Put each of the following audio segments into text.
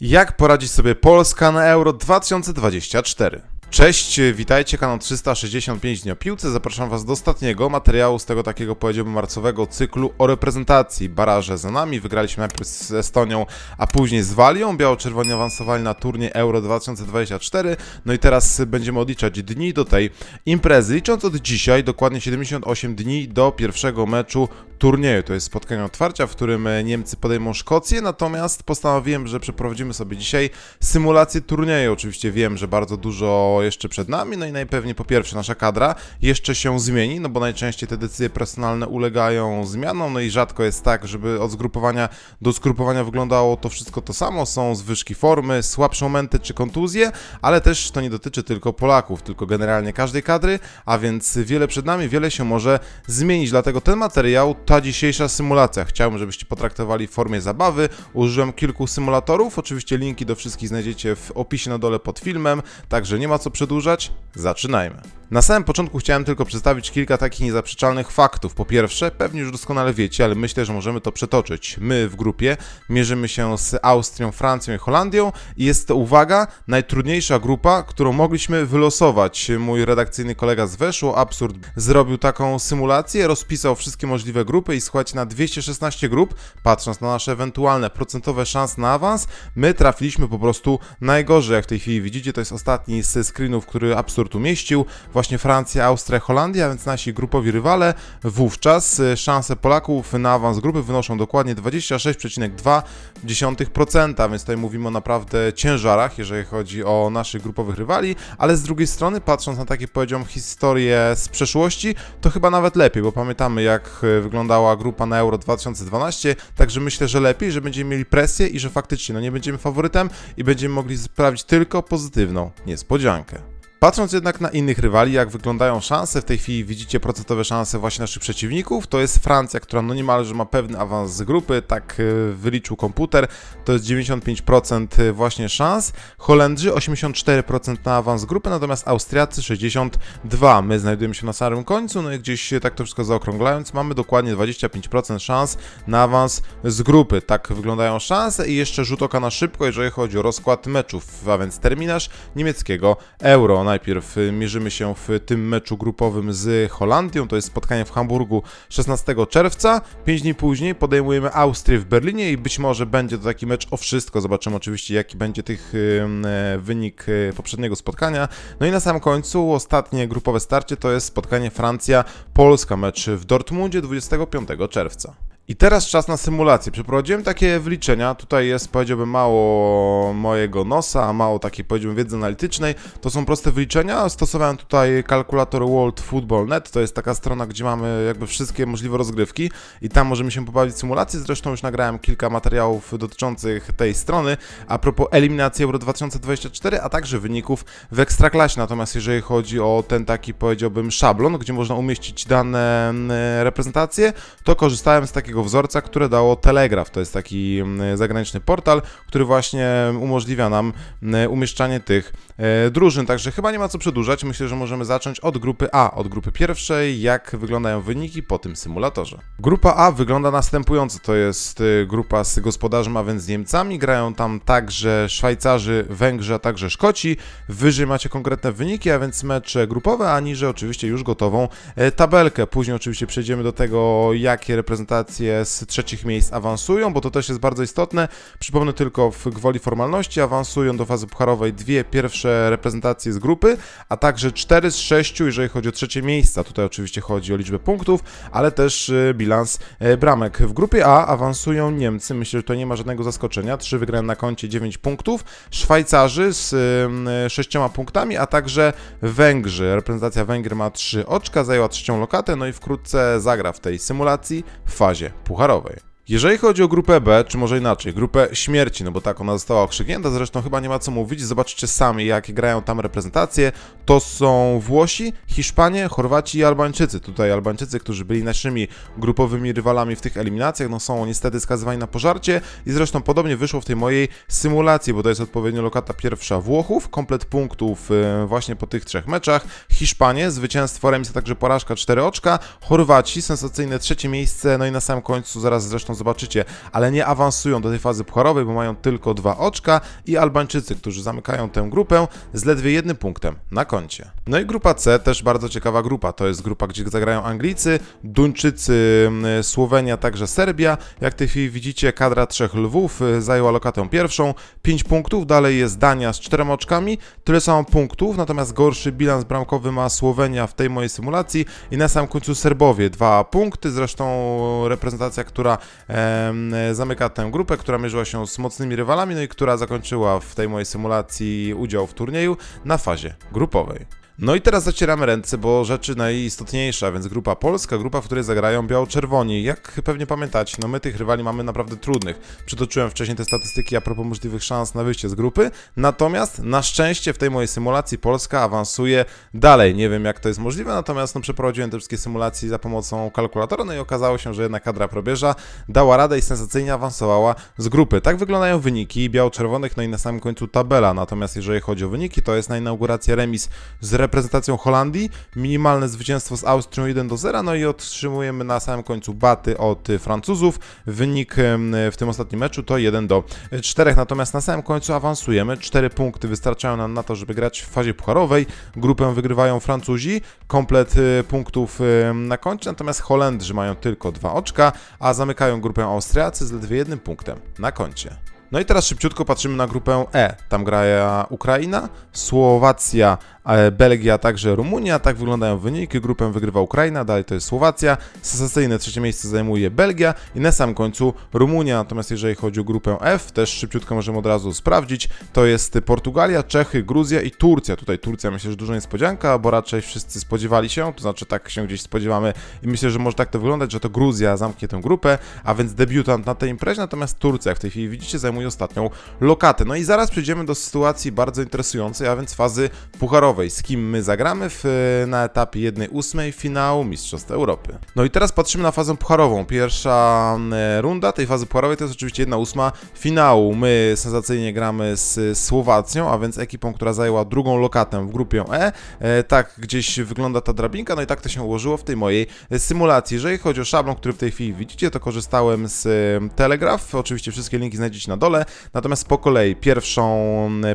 Jak poradzi sobie Polska na Euro 2024? Cześć, witajcie, kanał 365 dni o piłce. Zapraszam Was do ostatniego materiału z tego takiego, powiedziałbym, marcowego cyklu o reprezentacji. Baraże za nami, wygraliśmy najpierw z Estonią, a później z Walią. Biało-czerwoni awansowali na turniej Euro 2024. No i teraz będziemy odliczać dni do tej imprezy. Licząc od dzisiaj, dokładnie 78 dni do pierwszego meczu turnieju. To jest spotkanie otwarcia, w którym Niemcy podejmą Szkocję, natomiast postanowiłem, że przeprowadzimy sobie dzisiaj symulację turnieju. Oczywiście wiem, że bardzo dużo jeszcze przed nami, no i najpewniej po pierwsze nasza kadra jeszcze się zmieni, no bo najczęściej te decyzje personalne ulegają zmianom, no i rzadko jest tak, żeby od zgrupowania do zgrupowania wyglądało to wszystko to samo, są zwyżki formy, słabsze momenty czy kontuzje, ale też to nie dotyczy tylko Polaków, tylko generalnie każdej kadry, a więc wiele przed nami, wiele się może zmienić, dlatego ten materiał, ta dzisiejsza symulacja, chciałbym, żebyście potraktowali w formie zabawy, użyłem kilku symulatorów, oczywiście linki do wszystkich znajdziecie w opisie na dole pod filmem, także nie ma co przedłużać, zaczynajmy. Na samym początku chciałem tylko przedstawić kilka takich niezaprzeczalnych faktów. Po pierwsze, pewnie już doskonale wiecie, ale myślę, że możemy to przetoczyć. My w grupie mierzymy się z Austrią, Francją i Holandią i jest to, uwaga, najtrudniejsza grupa, którą mogliśmy wylosować. Mój redakcyjny kolega z Weszło, Absurd, zrobił taką symulację, rozpisał wszystkie możliwe grupy i słuchajcie, na 216 grup, patrząc na nasze ewentualne procentowe szanse na awans, my trafiliśmy po prostu najgorzej, jak w tej chwili widzicie, to jest ostatni z screenów, który Absurd umieścił właśnie Francja, Austria, Holandia, więc nasi grupowi rywale. Wówczas y, szanse Polaków na awans grupy wynoszą dokładnie 26,2%, więc tutaj mówimy o naprawdę ciężarach, jeżeli chodzi o naszych grupowych rywali, ale z drugiej strony, patrząc na takie, powiedziałbym, historię z przeszłości, to chyba nawet lepiej, bo pamiętamy jak y, wyglądała grupa na Euro 2012, także myślę, że lepiej, że będziemy mieli presję i że faktycznie no nie będziemy faworytem i będziemy mogli sprawić tylko pozytywną niespodziankę. Patrząc jednak na innych rywali, jak wyglądają szanse, w tej chwili widzicie procentowe szanse właśnie naszych przeciwników, to jest Francja, która no niemalże ma pewny awans z grupy, tak y, wyliczył komputer, to jest 95% właśnie szans, Holendrzy 84% na awans grupy, natomiast Austriacy 62%. My znajdujemy się na samym końcu, no i gdzieś tak to wszystko zaokrąglając, mamy dokładnie 25% szans na awans z grupy. Tak wyglądają szanse i jeszcze rzut oka na szybko, jeżeli chodzi o rozkład meczów, a więc terminarz niemieckiego Euro najpierw y, mierzymy się w tym meczu grupowym z Holandią. To jest spotkanie w Hamburgu 16 czerwca. Pięć dni później podejmujemy Austrię w Berlinie i być może będzie to taki mecz o wszystko. Zobaczymy oczywiście, jaki będzie tych e, wynik e, poprzedniego spotkania. No i na samym końcu ostatnie grupowe starcie to jest spotkanie Francja-Polska, mecz w Dortmundzie 25 czerwca. I teraz czas na symulację. Przeprowadziłem takie wyliczenia. Tutaj jest, powiedziałbym, mało mojego nosa, mało takiej, powiedziałbym, wiedzy analitycznej. To są proste wyliczenia. Stosowałem tutaj kalkulator World Football Net. To jest taka strona, gdzie mamy jakby wszystkie możliwe rozgrywki i tam możemy się pobawić w. Zresztą już nagrałem kilka materiałów dotyczących tej strony. A propos eliminacji Euro 2024, a także wyników w Ekstraklasie. Natomiast jeżeli chodzi o ten taki, powiedziałbym, szablon, gdzie można umieścić dane mm, reprezentacje, to korzystałem z takiego wzorca, które dało Telegraph. To jest taki mm, zagraniczny portal, który właśnie umożliwia nam mm, umieszczanie tych e, drużyn. Także chyba nie ma co przedłużać. Myślę, że możemy zacząć od grupy A, od grupy pierwszej, jak wyglądają wyniki po tym symulatorze. Grupa A wygląda następująco. To jest e, grupa z gospodarzem, a więc z Niemcami. Grają tam także Szwajcarzy, Węgrzy, a także Szkoci. Wyżej macie konkretne wyniki, a więc mecze grupowe, a niżej oczywiście już gotową e, tabelkę. Później oczywiście przejdziemy do tego, jakie reprezentacje z trzecich miejsc awansują, bo to też jest bardzo istotne. Przypomnę tylko w gwoli formalności awansują do fazy pucharowej dwie pierwsze reprezentacje z grupy, a także cztery z sześciu, jeżeli chodzi o trzecie miejsca. Tutaj oczywiście chodzi o liczbę punktów, ale też y, bilans y, bramek. W grupie A awansują Niemcy, myślę, że to nie ma żadnego zaskoczenia. Trzy wygrane na koncie 9 punktów, Szwajcarzy z y, sześcioma punktami, a także Węgrzy. Reprezentacja Węgier ma trzy oczka, zajęła trzecią lokatę, no i wkrótce zagra w tej symulacji w fazie pucharowej. Jeżeli chodzi o grupę B, czy może inaczej, grupę śmierci, no bo tak ona została okrzyknięta, zresztą chyba nie ma co mówić, zobaczcie sami, jakie grają tam reprezentacje. To są Włosi, Hiszpanie, Chorwaci i Albańczycy. Tutaj Albańczycy, którzy byli naszymi grupowymi rywalami w tych eliminacjach, no są niestety skazywani na pożarcie i zresztą podobnie wyszło w tej mojej symulacji, bo to jest odpowiednio lokata pierwsza Włochów, komplet punktów y, właśnie po tych trzech meczach. Hiszpanie, zwycięstwo, remis, a także porażka, cztery oczka. Chorwaci, sensacyjne trzecie miejsce, no i na samym końcu zaraz zresztą zobaczycie, ale nie awansują do tej fazy pucharowej, bo mają tylko dwa oczka i Albańczycy, którzy zamykają tę grupę z ledwie jednym punktem na koncie. No i grupa C, też bardzo ciekawa grupa, to jest grupa, gdzie zagrają Anglicy, Duńczycy, mm, Słowenia, także Serbia. Jak w tej chwili widzicie, kadra trzech lwów y, zajęła lokatę pierwszą, 5 punktów, dalej jest Dania z czterema oczkami, tyle samo punktów, natomiast gorszy bilans bramkowy ma Słowenia w tej mojej symulacji. I na samym końcu Serbowie, dwa punkty, zresztą reprezentacja, która zamyka tę grupę, która mierzyła się z mocnymi rywalami, no i która zakończyła w tej mojej symulacji udział w turnieju na fazie grupowej. No i teraz zacieramy ręce, bo rzeczy najistotniejsze, a więc grupa polska, grupa, w której zagrają biało-czerwoni. Jak pewnie pamiętacie, no my tych rywali mamy naprawdę trudnych. Przytoczyłem wcześniej te statystyki a propos możliwych szans na wyjście z grupy, natomiast na szczęście w tej mojej symulacji Polska awansuje dalej. Nie wiem jak to jest możliwe, natomiast no, przeprowadziłem te wszystkie symulacje za pomocą kalkulatora, no i okazało się, że jedna kadra probierza dała radę i sensacyjnie awansowała z grupy. Tak wyglądają wyniki biało-czerwonych, no i na samym końcu tabela. Natomiast jeżeli chodzi o wyniki, to jest na inaugurację remis z reprezentacją Holandii, minimalne zwycięstwo z Austrią 1 do 0, no i otrzymujemy na samym końcu baty od y, Francuzów. Wynik w tym ostatnim meczu to 1 do 4, natomiast na samym końcu awansujemy. 4 punkty wystarczają nam na to, żeby grać w fazie pucharowej. Grupę wygrywają Francuzi, komplet y, punktów na koncie, natomiast Holendrzy mają tylko 2 oczka, a zamykają grupę Austriacy z ledwie jednym punktem na koncie. No i teraz szybciutko patrzymy na grupę E. Tam gra Ukraina, Słowacja, e, Belgia, a także Rumunia. Tak wyglądają wyniki. Grupę wygrywa Ukraina, dalej to jest Słowacja. Sensacyjne trzecie miejsce zajmuje Belgia i na samym końcu Rumunia. Natomiast jeżeli chodzi o grupę F, też szybciutko możemy od razu sprawdzić. To jest Portugalia, Czechy, Gruzja i Turcja. Tutaj Turcja myślę, że duża niespodzianka, bo raczej wszyscy spodziewali się, to znaczy tak się gdzieś spodziewamy i myślę, że może tak to wyglądać, że to Gruzja zamknie tę grupę, a więc debiutant na tej imprezie, natomiast Turcja, jak w tej chwili widzicie, zajmuje ostatnią lokatę. No i zaraz przejdziemy do sytuacji bardzo interesującej, a więc fazy pucharowej, z kim my zagramy w, na etapie 1-8 finału Mistrzostw Europy. No i teraz patrzymy na fazę pucharową. Pierwsza e, runda tej fazy pucharowej to jest oczywiście 1-8 finału. My sensacyjnie gramy z Słowacją, a więc ekipą, która zajęła drugą lokatę w grupie E. E, Tak gdzieś wygląda ta drabinka, no i tak to się ułożyło w tej mojej symulacji. Jeżeli chodzi o szablon, który w tej chwili widzicie, to korzystałem z e, Telegraph. Oczywiście wszystkie linki znajdziecie na dole. Natomiast po kolei pierwszą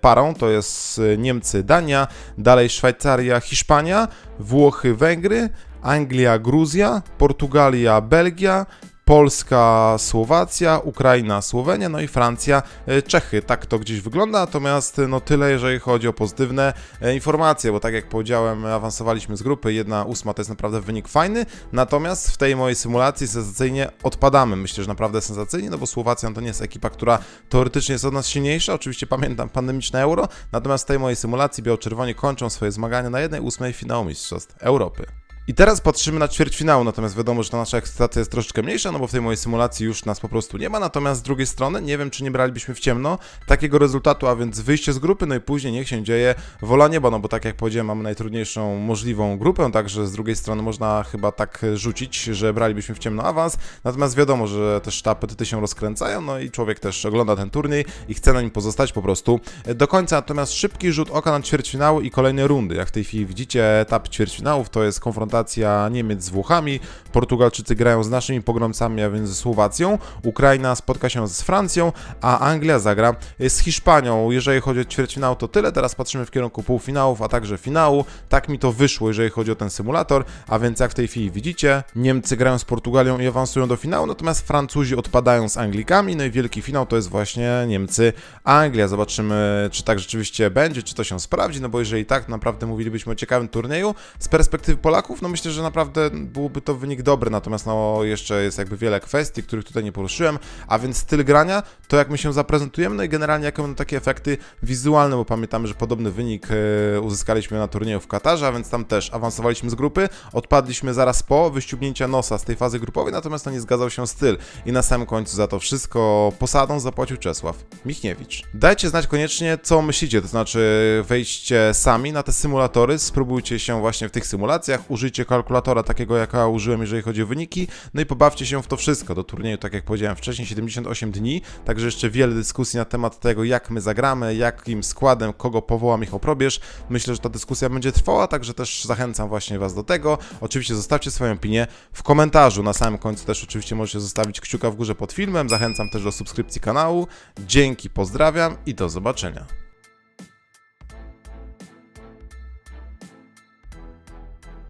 parą to jest e, Niemcy, Dania, dalej Szwajcaria, Hiszpania, Włochy, Węgry, Anglia, Gruzja, Portugalia, Belgia, Polska, Słowacja, Ukraina, Słowenia, no i Francja, e, Czechy. Tak to gdzieś wygląda, natomiast no tyle, jeżeli chodzi o pozytywne e, informacje, bo tak jak powiedziałem, awansowaliśmy z grupy, jedna ósma to jest naprawdę wynik fajny, natomiast w tej mojej symulacji sensacyjnie odpadamy. Myślę, że naprawdę sensacyjnie, no bo Słowacja to nie jest ekipa, która teoretycznie jest od nas silniejsza, oczywiście pamiętam pandemiczne euro, natomiast w tej mojej symulacji biało-czerwoni kończą swoje zmagania na jednej ósmej finału Mistrzostw Europy. I teraz patrzymy na ćwierćfinał, natomiast wiadomo, że ta nasza ekscytacja jest troszeczkę mniejsza, no bo w tej mojej symulacji już nas po prostu nie ma, natomiast z drugiej strony nie wiem, czy nie bralibyśmy w ciemno takiego rezultatu, a więc wyjście z grupy, no i później niech się dzieje wola nieba, no bo tak jak powiedziałem, mamy najtrudniejszą możliwą grupę, także z drugiej strony można chyba tak rzucić, że bralibyśmy w ciemno awans, natomiast wiadomo, że też te apetyty się rozkręcają, no i człowiek też ogląda ten turniej i chce na nim pozostać po prostu do końca, natomiast szybki rzut oka na ćwierćfinały i kolejne rundy, jak w tej chwili widzicie, etap ćwierćfinałów to jest konfrontacja Niemiec z Włochami, Portugalczycy grają z naszymi pogromcami, a więc ze Słowacją, Ukraina spotka się z Francją, a Anglia zagra z Hiszpanią. Jeżeli chodzi o ćwierćfinał to tyle, teraz patrzymy w kierunku półfinałów, a także finału. Tak mi to wyszło, jeżeli chodzi o ten symulator, a więc jak w tej chwili widzicie, Niemcy grają z Portugalią i awansują do finału, natomiast Francuzi odpadają z Anglikami, no i wielki finał to jest właśnie Niemcy-Anglia. Zobaczymy, czy tak rzeczywiście będzie, czy to się sprawdzi, no bo jeżeli tak, naprawdę mówilibyśmy o ciekawym turnieju. Z perspektywy Polaków, no myślę, że naprawdę byłby to wynik dobry, natomiast no jeszcze jest jakby wiele kwestii, których tutaj nie poruszyłem, a więc styl grania, to jak my się zaprezentujemy, no i generalnie jakie będą takie efekty wizualne, bo pamiętamy, że podobny wynik e, uzyskaliśmy na turnieju w Katarze, a więc tam też awansowaliśmy z grupy, odpadliśmy zaraz po wyściubnięcia nosa z tej fazy grupowej, natomiast to nie zgadzał się styl i na samym końcu za to wszystko posadą zapłacił Czesław Michniewicz. Dajcie znać koniecznie, co myślicie, to znaczy wejdźcie sami na te symulatory, spróbujcie się właśnie w tych symulacjach, kalkulatora takiego, jaka ja użyłem, jeżeli chodzi o wyniki, no i pobawcie się w to wszystko. Do turnieju, tak jak powiedziałem wcześniej, 78 dni, także jeszcze wiele dyskusji na temat tego, jak my zagramy, jakim składem, kogo powoła Michał Probierz. Myślę, że ta dyskusja będzie trwała, także też zachęcam właśnie Was do tego. Oczywiście zostawcie swoją opinię w komentarzu. Na samym końcu też oczywiście możecie zostawić kciuka w górze pod filmem. Zachęcam też do subskrypcji kanału. Dzięki, pozdrawiam i do zobaczenia.